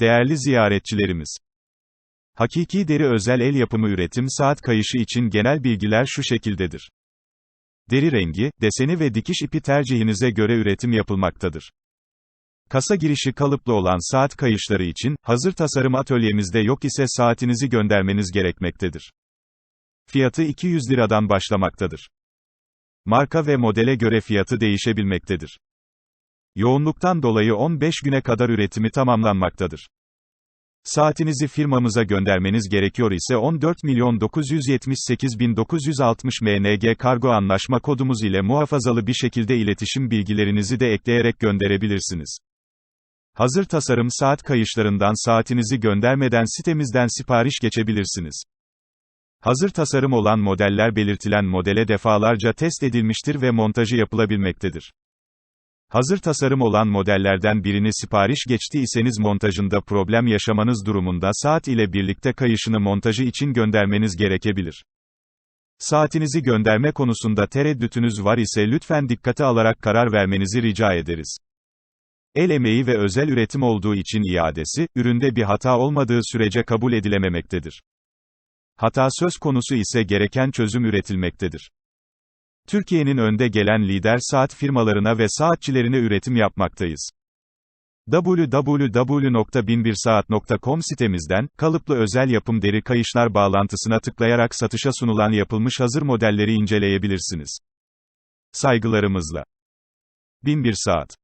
Değerli ziyaretçilerimiz. Hakiki deri özel el yapımı üretim saat kayışı için genel bilgiler şu şekildedir. Deri rengi, deseni ve dikiş ipi tercihinize göre üretim yapılmaktadır. Kasa girişi kalıplı olan saat kayışları için, hazır tasarım atölyemizde yok ise saatinizi göndermeniz gerekmektedir. Fiyatı 200 liradan başlamaktadır. Marka ve modele göre fiyatı değişebilmektedir. Yoğunluktan dolayı 15 güne kadar üretimi tamamlanmaktadır. Saatinizi firmamıza göndermeniz gerekiyor ise 14.978.960 MNG kargo anlaşma kodumuz ile muhafazalı bir şekilde iletişim bilgilerinizi de ekleyerek gönderebilirsiniz. Hazır tasarım saat kayışlarından saatinizi göndermeden sitemizden sipariş geçebilirsiniz. Hazır tasarım olan modeller belirtilen modele defalarca test edilmiştir ve montajı yapılabilmektedir. Hazır tasarım olan modellerden birini sipariş geçti iseniz montajında problem yaşamanız durumunda saat ile birlikte kayışını montajı için göndermeniz gerekebilir. Saatinizi gönderme konusunda tereddütünüz var ise lütfen dikkate alarak karar vermenizi rica ederiz. El emeği ve özel üretim olduğu için iadesi, üründe bir hata olmadığı sürece kabul edilememektedir. Hata söz konusu ise gereken çözüm üretilmektedir. Türkiye'nin önde gelen lider saat firmalarına ve saatçilerine üretim yapmaktayız. www.binbirsaat.com sitemizden, kalıplı özel yapım deri kayışlar bağlantısına tıklayarak satışa sunulan yapılmış hazır modelleri inceleyebilirsiniz. Saygılarımızla. Binbir Saat